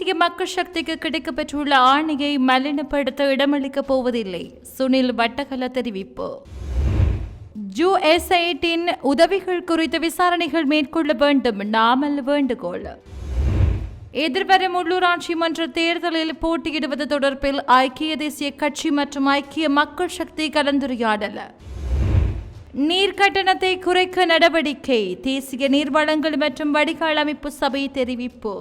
தேசிய மக்கள் சக்திக்கு கிடைக்கப்பெற்றுள்ள ஆணையை மலினப்படுத்த இடமளிக்கப் போவதில்லை சுனில் வட்டகல தெரிவிப்பு யுஎஸ்ஐடின் உதவிகள் குறித்த விசாரணைகள் மேற்கொள்ள வேண்டும் நாமல் வேண்டுகோள் எதிர்வரும் உள்ளூராட்சி மன்ற தேர்தலில் போட்டியிடுவது தொடர்பில் ஐக்கிய தேசிய கட்சி மற்றும் ஐக்கிய மக்கள் சக்தி கலந்துரையாடல் நீர் கட்டணத்தை குறைக்க நடவடிக்கை தேசிய நீர்வளங்கள் மற்றும் வடிகால் அமைப்பு சபை தெரிவிப்பு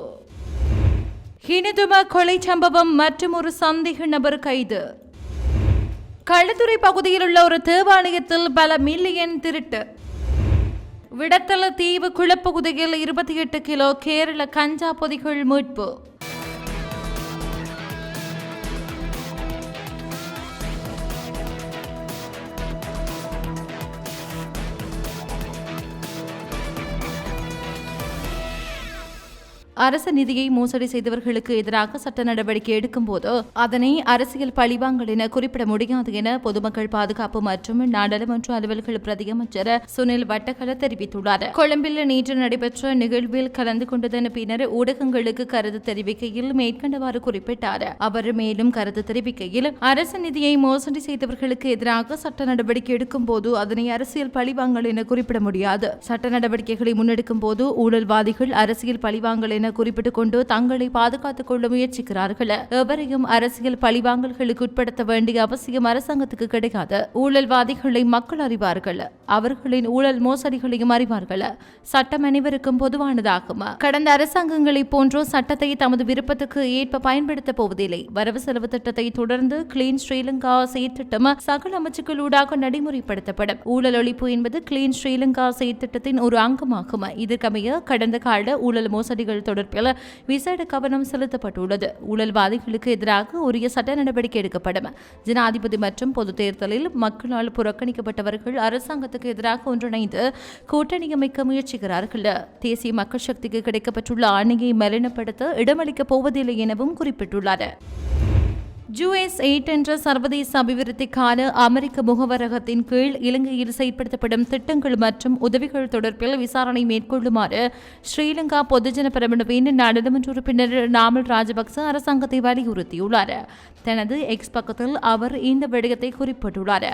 ஹினிதும கொலை சம்பவம் மற்றும் ஒரு சந்தேக நபர் கைது. களுத்துறை பகுதியில் உள்ள ஒரு தேவாலயத்தில் பல மில்லியன் திருட்டு. விடத்தல தீவு குளப்பகுதியில் இருபத்தி எட்டு கிலோ கேரள கஞ்சா பொதிகள் மீட்பு. அரச நிதியை மோசடி செய்தவர்களுக்கு எதிராக சட்ட நடவடிக்கை எடுக்கும்போது அதனை அரசியல் பழிவாங்கல் என குறிப்பிட முடியாது என பொதுமக்கள் பாதுகாப்பு மற்றும் நாடாளுமன்ற அலுவல்கள் பிரதியமைச்சர் சுனில் வட்டகல தெரிவித்துள்ளார். கொழும்பில் நேற்று நடைபெற்ற நிகழ்வில் கலந்து கொண்டதன் பின்னர் ஊடகங்களுக்கு கருத்து தெரிவிக்கையில் மேற்கண்டவாறு குறிப்பிட்டார். அவர் மேலும் கருத்து தெரிவிக்கையில் அரச நிதியை மோசடி செய்தவர்களுக்கு எதிராக சட்ட நடவடிக்கை எடுக்கும் போது அதனை அரசியல் பழிவாங்கல் என குறிப்பிட முடியாது. சட்ட நடவடிக்கைகளை முன்னெடுக்கும் போது ஊழல்வாதிகள் அரசியல் பழிவாங்கல் என குறிப்பிட்டுக் கொண்டு தங்களை பாதுகாத்துக் கொள்ள முயற்சிக்கிறார்கள். எவரையும் அரசியல் பழிவாங்கல்களுக்கு உட்படுத்த வேண்டிய அவசியம் அரசாங்கத்துக்கு கிடையாது ஊழல்வாதிகளை மக்கள் அறிவார்கள். அவர்களின் ஊழல் மோசடிகளையும் அறிவார்கள். சட்டம் அனைவருக்கும் பொதுவானதாகும். கடந்த அரசாங்கங்களை போன்றோ சட்டத்தை தமது விருப்பத்துக்கு ஏற்ப பயன்படுத்தப் போவதில்லை. வரவு செலவு திட்டத்தை தொடர்ந்து கிளீன் ஸ்ரீலங்கா செயற்திட்டம் சகல அமைச்சுக்களூடாக நடைமுறைப்படுத்தப்படும். ஊழல் ஒழிப்பு என்பது கிளீன் ஸ்ரீலங்கா செயற்திட்டத்தின் ஒரு அங்கமாகும். இதற்கமைய கடந்த கால ஊழல் மோசடிகள் தொடர்பில் விசேட கவனம் செலுத்தப்பட்டுள்ளது. ஊழல்வாதிகளுக்கு எதிராக உரிய சட்ட நடவடிக்கை எடுக்கப்படும். ஜனாதிபதி மற்றும் பொது தேர்தலில் மக்களால் புறக்கணிக்கப்பட்டவர்கள் அரசாங்கத்துக்கு எதிராக ஒன்றிணைந்து கூட்டணி அமைக்க முயற்சிக்கிறார்கள். தேசிய மக்கள் சக்திக்கு கிடைக்கப்பட்டுள்ள ஆணையை மலினப்படுத்த இடமளிக்கப் போவதில்லை எனவும் குறிப்பிட்டுள்ளார். ஜூஎஸ் எயிட் என்ற சர்வதேச அபிவிருத்திக்கான அமெரிக்க முகவரகத்தின் கீழ் இலங்கையில் செயல்படுத்தப்படும் திட்டங்கள் மற்றும் உதவிகள் தொடர்பில் விசாரணை மேற்கொள்ளுமாறு ஸ்ரீலங்கா பொதுஜன பிரமுனவின் நாடாளுமன்ற உறுப்பினர் நாமல் ராஜபக்ச அரசாங்கத்தை வலியுறுத்தியுள்ளார். தனது எக்ஸ் பக்கத்தில் அவர் இந்த விடயத்தை குறிப்பிட்டுள்ளார்.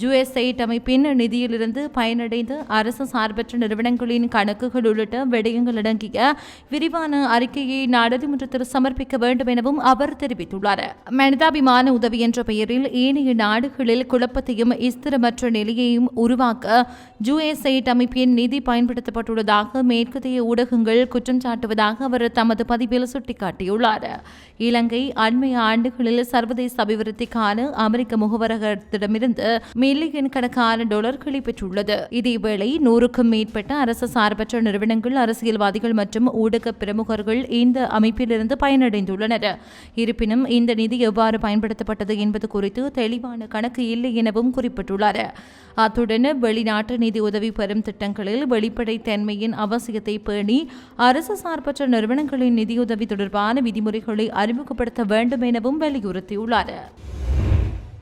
ஜூஎஸ் எயிட் அமைப்பின் நிதியிலிருந்து பயனடைந்த அரசு சார்பற்ற நிறுவனங்களின் கணக்குகள் உள்ளிட்ட விடயங்கள் அடங்கிய விரிவான அறிக்கையை நாடாளுமன்றத்தில் சமர்ப்பிக்க வேண்டும் எனவும் அவர் தெரிவித்துள்ளார். மனிதாபிமான உதவி என்ற பெயரில் ஏனைய நாடுகளில் குழப்பத்தையும் ஸ்திரமற்ற நிலையையும் உருவாக்க ஜூஎஸ்ஐட் அமைப்பின் நிதி பயன்படுத்தப்பட்டுள்ளதாக மேற்கத்திய ஊடகங்கள் குற்றம் சாட்டுவதாக அவர் தமது பதிவில் சுட்டிக்காட்டியுள்ளார். இலங்கை அண்மைய ஆண்டுகளில் சர்வதேச அபிவிருத்திக்கான அமெரிக்க முகவரகத்திடமிருந்து மில்லியன் கணக்கான டாலர்களை பெற்றுள்ளது. இதேவேளை நூறுக்கும் மேற்பட்ட அரசு சார்பற்ற நிறுவனங்கள் அரசியல்வாதிகள் மற்றும் ஊடக பிரமுகர்கள் இந்த அமைப்பிலிருந்து பயனடைந்துள்ளனர். இருப்பினும் இந்த நிதி எவ்வாறு பயன்படுத்தப்பட்டது என்பது குறித்து தெளிவான கணக்கு இல்லை எனவும் குறிப்பிட்டுள்ளார். அத்துடன் வெளிநாட்டு நிதி உதவி பெறும் திட்டங்களில் வெளிப்படைத்தன்மையின் அவசியத்தை பேணி அரசு சார்பற்ற நிறுவனங்களின் நிதியுதவி தொடர்பான விதிமுறைகளை அறிமுகப்படுத்த வேண்டும் எனவும் வலியுறுத்தியுள்ளார்.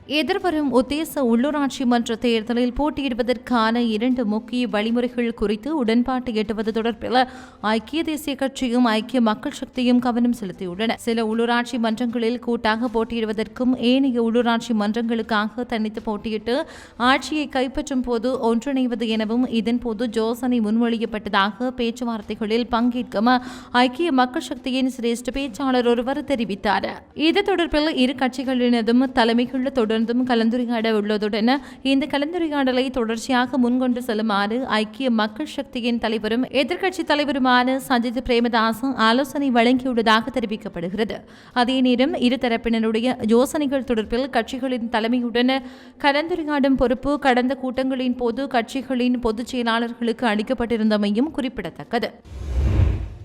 எதிர்வரும் உத்தேச உள்ளூராட்சி மன்ற தேர்தலில் போட்டியிடுவதற்கான இரண்டு முக்கிய வழிமுறைகள் குறித்து உடன்பாட்டை எட்டுவது தொடர்பில் ஐக்கிய தேசிய கட்சியும் ஐக்கிய மக்கள் சக்தியும் கவனம் செலுத்தியுள்ளன. சில உள்ளூராட்சி மன்றங்களில் கூட்டாக போட்டியிடுவதற்கும் ஏனைய உள்ளூராட்சி மன்றங்களுக்காக தனித்து போட்டியிட்டு ஆட்சியை கைப்பற்றும் போது ஒன்றிணைவது எனவும் இதன்போது ஜோசனை முன்மொழியப்பட்டதாக பேச்சுவார்த்தைகளில் பங்கேற்கும் ஐக்கிய மக்கள் சக்தியின் சிரேஷ்ட பேச்சாளர் ஒருவர் தெரிவித்தார். இது தொடர்பில் இரு கட்சிகளினதும் தலைமைகள் தொடர்ந்தும் கலந்துரையாட உள்ளதுடன் இந்த கலந்துரையாடலை தொடர்ச்சியாக முன்கொண்டு செல்லுமாறு ஐக்கிய மக்கள் சக்தியின் தலைவரும் எதிர்க்கட்சி தலைவருமான சஜித் பிரேமதாசும் ஆலோசனை வழங்கியுள்ளதாக தெரிவிக்கப்படுகிறது. அதே நேரம் இரு தரப்பினருடைய யோசனைகள் தொடர்பில் கட்சிகளின் தலைமையுடன் கலந்துரையாடும் பொறுப்பு கடந்த கூட்டங்களின் போது கட்சிகளின் பொதுச் செயலாளர்களுக்கு அளிக்கப்பட்டிருந்தமையும் குறிப்பிடத்தக்கது.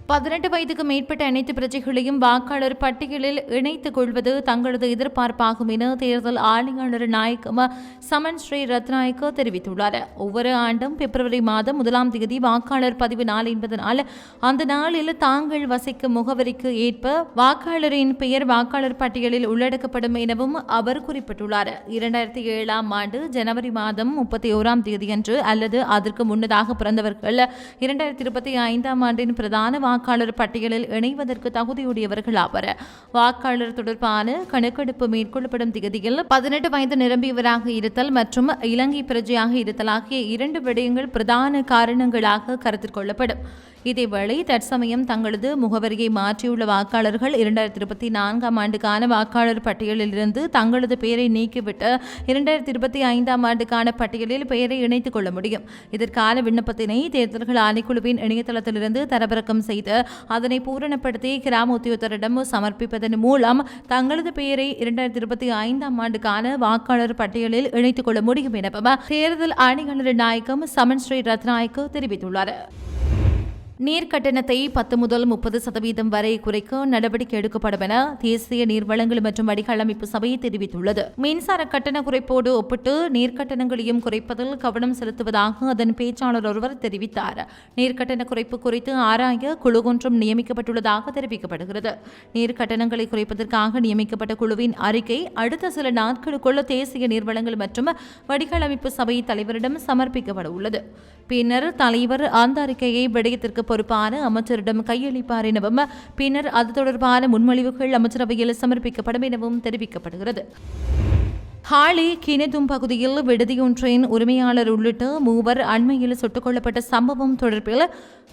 பதினெட்டு வயதுக்கு மேற்பட்ட அனைத்து பிரஜைகளையும் வாக்காளர் பட்டியலில் இணைத்துக் கொள்வது தங்களது எதிர்பார்ப்பாகும் என தேர்தல் ஆணையாளர் நாயகம் சமன் ஸ்ரீ ரத்நாயக்க தெரிவித்துள்ளார். ஒவ்வொரு ஆண்டும் பிப்ரவரி மாதம் முதலாம் தேதி வாக்காளர் பதிவு நாள் என்பதனால் அந்த நாளில் தாங்கள் வசிக்கும் முகவரிக்கு ஏற்ப வாக்காளரின் பெயர் வாக்காளர் பட்டியலில் உள்ளடக்கப்படும் எனவும் அவர் குறிப்பிட்டுள்ளார். இரண்டாயிரத்தி ஏழாம் ஆண்டு ஜனவரி மாதம் முப்பத்தி ஓராம் தேதியன்று அல்லது அதற்கு முன்னதாக பிறந்தவர்கள் இரண்டாயிரத்தி இருபத்தி ஐந்தாம் ஆண்டின் பிரதான வாக்கு வாக்காளர் பட்டியலில் இணைவதற்கு தகுதியுடையவர்கள் ஆவர் வாக்காளர் தொடர்பான கணக்கெடுப்பு மேற்கொள்ளப்படும் திகதியில் பதினெட்டு வயது நிரம்பியவராக இருத்தல் மற்றும் இலங்கை பிரஜையாக இருத்தல் ஆகிய இரண்டு விடயங்கள் பிரதான காரணங்களாக கருத்தில் கொள்ளப்படும். இதேவேளை தற்சமயம் தங்களது முகவரியை மாற்றியுள்ள வாக்காளர்கள் இரண்டாயிரத்தி இருபத்தி நான்காம் ஆண்டுக்கான வாக்காளர் பட்டியலிலிருந்து தங்களது பெயரை நீக்கிவிட்டு இரண்டாயிரத்தி இருபத்தி ஐந்தாம் ஆண்டுக்கான பட்டியலில் பெயரை இணைத்துக் கொள்ள முடியும். இதற்கான விண்ணப்பத்தினை தேர்தல்கள் ஆணைக்குழுவின் இணையதளத்திலிருந்து தரவிறக்கம் செய்து அதனை பூரணப்படுத்தி கிராம உத்தியோகத்தரிடம் சமர்ப்பிப்பதன் மூலம் தங்களது பெயரை இரண்டாயிரத்தி இருபத்தி ஐந்தாம் ஆண்டுக்கான வாக்காளர் பட்டியலில் இணைத்துக் கொள்ள முடியும் எனவும் தேர்தல் ஆணையாளர் நாயகம் சமன் ஸ்ரீ ரத்நாயக்கு தெரிவித்துள்ளார். நீர் கட்டணத்தை பத்து முதல் முப்பது சதவீதம் வரை குறைக்க நடவடிக்கை எடுக்கப்படும் என தேசிய நீர்வளங்கள் மற்றும் வடிகால் அமைப்பு சபை தெரிவித்துள்ளது. மின்சார கட்டண குறைப்போடு ஒப்பிட்டு நீர் கட்டணங்களையும் குறைப்பதில் கவனம் செலுத்துவதாக அதன் பேச்சாளர் ஒருவர் தெரிவித்தார். நீர் கட்டண குறைப்பு குறித்து ஆராய குழு ஒன்றும் நியமிக்கப்பட்டுள்ளதாக தெரிவிக்கப்படுகிறது. நீர் கட்டணங்களை குறைப்பதற்காக நியமிக்கப்பட்ட குழுவின் அறிக்கை அடுத்த சில நாட்களுக்குள் தேசிய நீர்வளங்கள் மற்றும் வடிகால் அமைப்பு சபை தலைவரிடம் சமர்ப்பிக்கப்பட உள்ளது. பின்னர் தலைவர் அந்த அறிக்கையை விடயத்திற்கு பொறுப்பான அமைச்சரிடம் கையளிப்பார் எனவும் பின்னர் அது தொடர்பான முன்மொழிவுகள் அமைச்சரவையில் சமர்ப்பிக்கப்படும் எனவும் தெரிவிக்கப்படுகிறது. ஹாலி கினதும் பகுதியில் விடுதியொன்றின் உரிமையாளர் உள்ளிட்ட மூவர் அண்மையில் சுட்டுக் கொல்லப்பட்ட சம்பவம் தொடர்பில்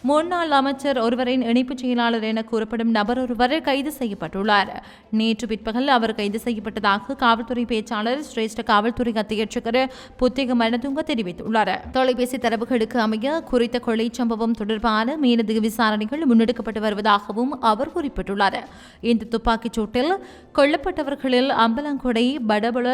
முன்னாள் அமைச்சர் ஒருவரின் இணைப்புச் செயலாளர் என கூறப்படும் நபர் ஒருவர் கைது செய்யப்பட்டுள்ளார். நேற்று பிற்பகல் அவர் கைது செய்யப்பட்டதாக காவல்துறை பேச்சாளர் சிரேஷ்ட காவல்துறை அத்தியட்சகர் புத்திக மனதுங்க தெரிவித்துள்ளார். தொலைபேசி தரவுகளுக்கு அமைய குறித்த கொலை சம்பவம் தொடர்பான மேலதிக விசாரணைகள் முன்னெடுக்கப்பட்டு வருவதாகவும் அவர் குறிப்பிட்டுள்ளார். இந்த துப்பாக்கிச் சூட்டில் கொல்லப்பட்டவர்களில் அம்பலங்கொடை படபுல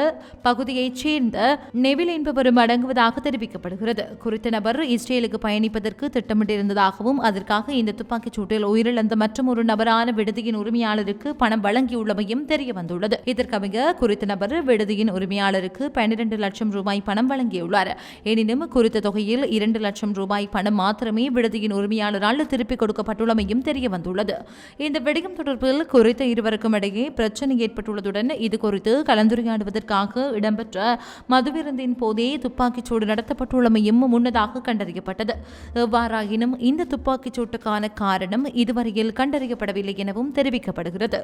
பகுதியைச் சேர்ந்த நெவில் என்பவரும் அடங்குவதாக தெரிவிக்கப்படுகிறது. குறித்த நபர் இஸ்ரேலுக்கு பயணிப்பதற்கு திட்டமிட்டிருந்ததாகவும் அதற்காக இந்த துப்பாக்கிச் சூட்டில் உயிரிழந்த மற்றும் ஒரு நபரான விடுதியின் உரிமையாளருக்கு பணம் வழங்கியுள்ளமையும் தெரியவந்துள்ளது. இதற்கமைய குறித்த நபர் விடுதியின் உரிமையாளருக்கு பன்னிரண்டு லட்சம் ரூபாய் பணம் வழங்கியுள்ளார். எனினும் குறித்த தொகையில் இரண்டு லட்சம் ரூபாய் பணம் மாத்திரமே விடுதியின் உரிமையாளரால் திருப்பிக் கொடுக்கப்பட்டுள்ளமையும் தெரிய வந்துள்ளது இந்த விடயம் தொடர்பில் குறித்த இருவருக்கும் இடையே பிரச்சனை ஏற்பட்டுள்ளதுடன் இது குறித்து கலந்துரையாடுவதற்காக இடம்பெற்ற மதுவிருந்தின் போதே துப்பாக்கிச் சூடு நடத்தப்பட்டுள்ளமையும் முன்னதாக கண்டறியப்பட்டது. எவ்வாறாயினும் இந்த துப்பாக்கிச் சூட்டுக்கான காரணம் இதுவரையில் கண்டறியப்படவில்லை எனவும் தெரிவிக்கப்படுகிறது.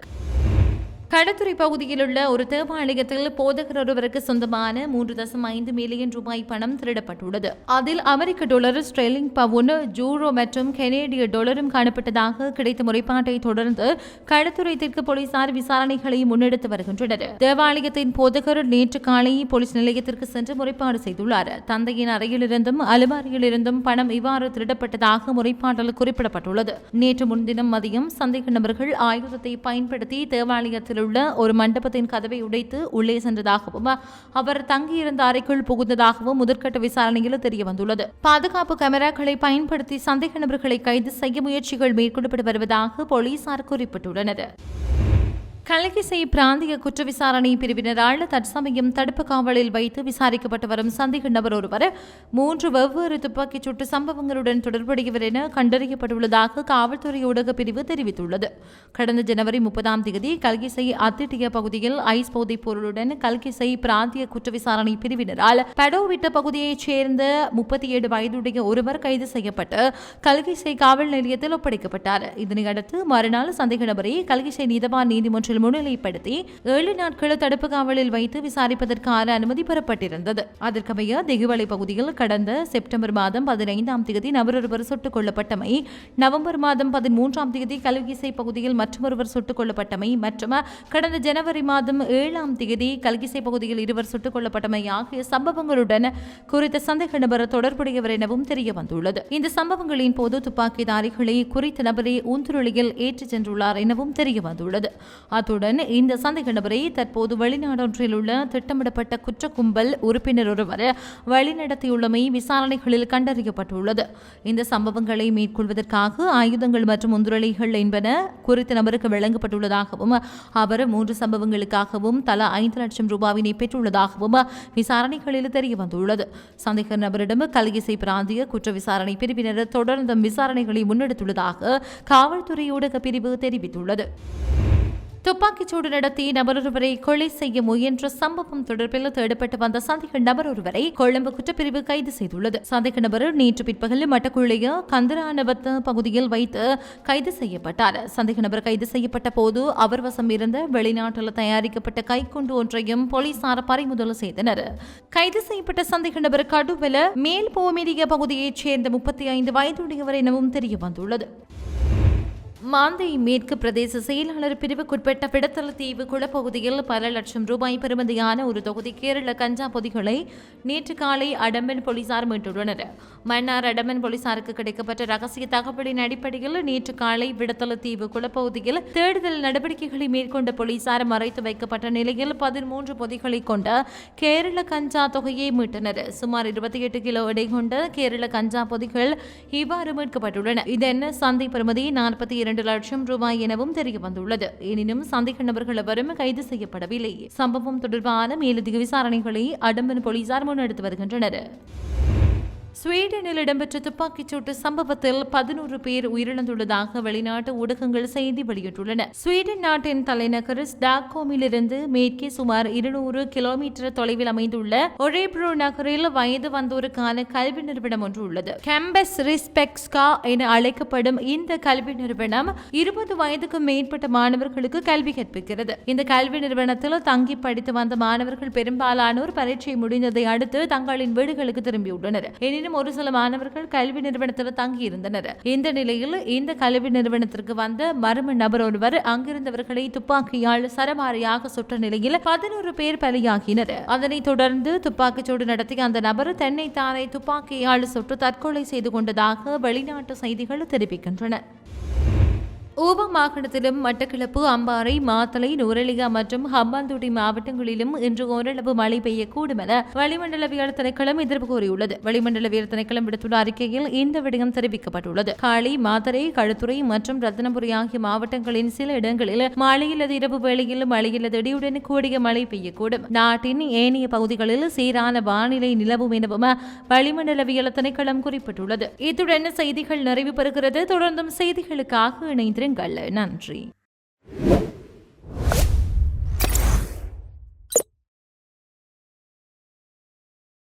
கடத்துறை பகுதியில் உள்ள ஒரு தேவாலயத்தில் போதகர் ஒருவருக்கு சொந்தமான மூன்று தசம் ஐந்து மில்லியன் ரூபாய் பணம் திருடப்பட்டுள்ளது. அதில் அமெரிக்க டாலர் ஸ்ட்ரெலிங் பவுன் ஜூரோ மற்றும் கெனேடிய டாலரும் காணப்பட்டதாக கிடைத்த முறைப்பாட்டை தொடர்ந்து களத்துறை தெற்கு போலீசார் விசாரணைகளை முன்னெடுத்து வருகின்றனர். தேவாலயத்தின் போதகர் நேற்று காலை போலீஸ் நிலையத்திற்கு சென்று முறைப்பாடு செய்துள்ளார். தந்தையின் அறையிலிருந்தும் அலுமாரியிலிருந்தும் பணம் இவ்வாறு திருடப்பட்டதாக முறைப்பாட்டில் குறிப்பிடப்பட்டுள்ளது. நேற்று முன்தினம் மதியம் சந்தேக நபர்கள் ஆயுதத்தை பயன்படுத்தி தேவாலயத்தில் உள்ள ஒரு மண்டபத்தின் கதவை உடைத்து உள்ளே சென்றதாகவும் அவர் தங்கியிருந்த அறைக்குள் புகுந்ததாகவும் முதற்கட்ட விசாரணையில் தெரிய வந்துள்ளது பாதுகாப்பு கேமராக்களை பயன்படுத்தி சந்தேக நபர்களை கைது செய்ய முயற்சிகள் மேற்கொள்ளப்பட்டு வருவதாக போலீசார் குறிப்பிட்டுள்ளனர். கலகிசை பிராந்திய குற்ற விசாரணை பிரிவினரால் தற்சமயம் தடுப்பு காவலில் வைத்து விசாரிக்கப்பட்டு வரும் சந்தேக நபர் ஒருவர் மூன்று வெவ்வேறு துப்பாக்கிச் சூட்டு சம்பவங்களுடன் தொடர்புடையவர் என கண்டறியப்பட்டுள்ளதாக காவல்துறை ஊடக பிரிவு தெரிவித்துள்ளது. கடந்த ஜனவரி முப்பதாம் தேதி கல்கிசை அத்திட்டிய பகுதியில் ஐஸ் போதைப் பொருளுடன் கல்கிசை பிராந்திய குற்ற விசாரணை பிரிவினரால் படோவிட்ட பகுதியைச் சேர்ந்த முப்பத்தி ஏழு வயதுடைய ஒருவர் கைது செய்யப்பட்டு கல்கிசை காவல் நிலையத்தில் ஒப்படைக்கப்பட்டார். இதனையடுத்து மறுநாள் சந்தேக நபரை கல்கிசை நீதவான் ஒன்றில் முன்னிலைப்படுத்தி ஏழு நாட்கள் தடுப்பு காவலில் வைத்து விசாரிப்பதற்கான அனுமதி பெறப்பட்டிருந்தது. அதற்கமைய திகுவலை பகுதியில் கடந்த செப்டம்பர் மாதம் பதினைந்தாம் தேதி நபரொருவர் சுட்டுக் கொல்லப்பட்டமை நவம்பர் மாதம் பதிமூன்றாம் தேதி கல்கிசை பகுதியில் மற்றொருவர் சுட்டுக் கொல்லப்பட்டமை மற்றும் கடந்த ஜனவரி மாதம் ஏழாம் தேதி கல்கிசை பகுதியில் இருவர் சுட்டுக் கொல்லப்பட்டமை ஆகிய சம்பவங்களுடன் குறித்த சந்தேக நபர் தொடர்புடையவர் எனவும் தெரிய வந்துள்ளது இந்த சம்பவங்களின் போது துப்பாக்கிதாரிகளை குறித்த நபரை ஊந்துருளியில் ஏற்றிச் சென்றுள்ளார் எனவும் தெரிய வந்துள்ளது அத்துடன் இந்த சந்தேக நபரை தற்போது வெளிநாடொன்றில் உள்ள திட்டமிடப்பட்ட குற்ற கும்பல் உறுப்பினர் ஒருவர் வழிநடத்தியுள்ளமை விசாரணைகளில் கண்டறியப்பட்டுள்ளது. இந்த சம்பவங்களை மேற்கொள்வதற்காக ஆயுதங்கள் மற்றும் முந்துரளிகள் என்பன குறித்த நபருக்கு வழங்கப்பட்டுள்ளதாகவும் அவர் மூன்று சம்பவங்களுக்காகவும் தலா ஐந்து லட்சம் ரூபாவினை பெற்றுள்ளதாகவும் விசாரணைகளில் தெரிய வந்துள்ளது சந்தேக நபரிடம் கல்கிசை பிராந்திய குற்ற விசாரணை பிரிவினர் தொடர்ந்தும் விசாரணைகளை முன்னெடுத்துள்ளதாக காவல்துறை ஊடக பிரிவு தெரிவித்துள்ளது. துப்பாக்கிச்சூடு நடத்தி நபரொருவரை கொலை செய்ய முயன்ற சம்பவம் தொடர்பில் தேடப்பட்டு வந்த சந்தேக நபர் ஒருவரை கொழும்பு குற்றப்பிரிவு கைது செய்துள்ளது. சந்தேக நபர் நேற்று பிற்பகல் மட்டக்குள்ளைய கந்தரானபத்த பகுதியில் வைத்து கைது செய்யப்பட்டார். சந்தேக நபர் கைது செய்யப்பட்ட போது அவர் வசம் இருந்த வெளிநாட்டில் தயாரிக்கப்பட்ட கைக்குண்டு ஒன்றையும் போலீசார் பறிமுதல் செய்தனர். கைது செய்யப்பட்ட சந்தேக நபர் கடுவல மேல் போமேரிய பகுதியைச் சேர்ந்த முப்பத்தி ஐந்து வயதுடையவர் எனவும் தெரிய வந்துள்ளது மாந்தை மேற்கு பிரதேச செயலாளர் பிரிவுக்குட்பட்ட பிடத்தல தீவு குளப்பகுதியில் பல லட்சம் ரூபாய் பெறுமதியான ஒரு தொகுதி கேரள கஞ்சா பொதிகளை நேற்று காலை அடம்பன் போலீசார் மீட்டுள்ளனர். மன்னார் அடம்பன் போலீசாருக்கு கிடைக்கப்பட்ட ரகசிய தகவலின் அடிப்படையில் நேற்று காலை விடத்தல தீவு குளப்பகுதியில் தேடுதல் நடவடிக்கைகளை மேற்கொண்ட போலீசார் மறைத்து வைக்கப்பட்ட நிலையில் பதிமூன்று பொதிகளை கொண்ட கேரள கஞ்சா தொகையை மீட்டனர். சுமார் இருபத்தி எட்டு கிலோ எடை கொண்ட கேரள கஞ்சா பொதிகள் இவ்வாறு மீட்கப்பட்டுள்ளன. இதென்ன சந்தை பெறுமதி நாற்பத்தி இரண்டு இரண்டு லட்சம் ரூபாய் எனவும் தெரிய வந்துள்ளது எனினும் சந்தேக நபர்கள் எவரும் கைது செய்யப்படவில்லை. சம்பவம் தொடர்பான மேலதிக விசாரணைகளை அடம்பன் போலீசார் முன்னெடுத்து வருகின்றனர். ஸ்வீடனில் இடம்பெற்ற துப்பாக்கிச் சூட்டு சம்பவத்தில் பதினோரு பேர் உயிரிழந்துள்ளதாக வெளிநாட்டு ஊடகங்கள் செய்தி வெளியிட்டுள்ளன. ஸ்வீடன் நாட்டின் தலைநகர் ஸ்டாக்ஹோமிலிருந்து மேற்கே சுமார் இருநூறு கிலோமீட்டர் தொலைவில் அமைந்துள்ள ஒரேப்ரோ நகரில் வயது வந்தோருக்கான கல்வி நிறுவனம் ஒன்று உள்ளது. கேம்பஸ் ரிஸ்பெக்ஸ்கா என அழைக்கப்படும் இந்த கல்வி நிறுவனம் இருபது வயதுக்கு மேற்பட்ட மாணவர்களுக்கு கல்வி கற்பிக்கிறது. இந்த கல்வி நிறுவனத்தில் தங்கி படித்து வந்த மாணவர்கள் பெரும்பாலானோர் பரீட்சை முடிந்ததை அடுத்து தங்களின் வீடுகளுக்கு திரும்பியுள்ளனர். எனினும் ஒரு சில மாணவர்கள் கல்வி நிறுவனத்தில் தங்கியிருந்தனர். இந்த நிலையில் இந்த கல்வி நிறுவனத்திற்கு வந்த மர்ம நபர் ஒருவர் அங்கிருந்தவர்களை துப்பாக்கியால் சரமாரியாக சுட்ட நிலையில் பதினோரு பேர் பலியாகினர். அதனைத் தொடர்ந்து துப்பாக்கிச்சூடு நடத்திய அந்த நபர் தன்னைத்தானே துப்பாக்கியால் சுட்டு தற்கொலை செய்து கொண்டதாக வெளிநாட்டு செய்திகள் தெரிவிக்கின்றன. ஊப மாகாணத்திலும் மட்டக்களப்பு அம்பாறை மாத்தளை நூரலியா மற்றும் ஹம்பாந்தோட்டை மாவட்டங்களிலும் இன்று ஓரளவு மழை பெய்யக்கூடும் என வளிமண்டலவியல் திணைக்களம் எதிர்ப்பு கூறியுள்ளது. வளிமண்டலவியல் திணைக்களம் விடுத்துள்ள அறிக்கையில் இந்த விடயம் தெரிவிக்கப்பட்டுள்ளது. காளி மாத்தரை களுத்துறை மற்றும் ரத்னபுரி ஆகிய மாவட்டங்களின் சில இடங்களில் மாலை அல்லது இரவு வேளையில் மழை அல்லது இடியுடன் கூடிய மழை பெய்யக்கூடும். நாட்டின் ஏனைய பகுதிகளில் சீரான வானிலை நிலவும் எனவும் வளிமண்டலவியல் திணைக்களம் குறிப்பிட்டுள்ளது. இத்துடன் செய்திகள் நிறைவு பெறுகிறது. தொடர்ந்தும் செய்திகளுக்காக இணைந்திருங்கள். பாருங்கள் நன்றி.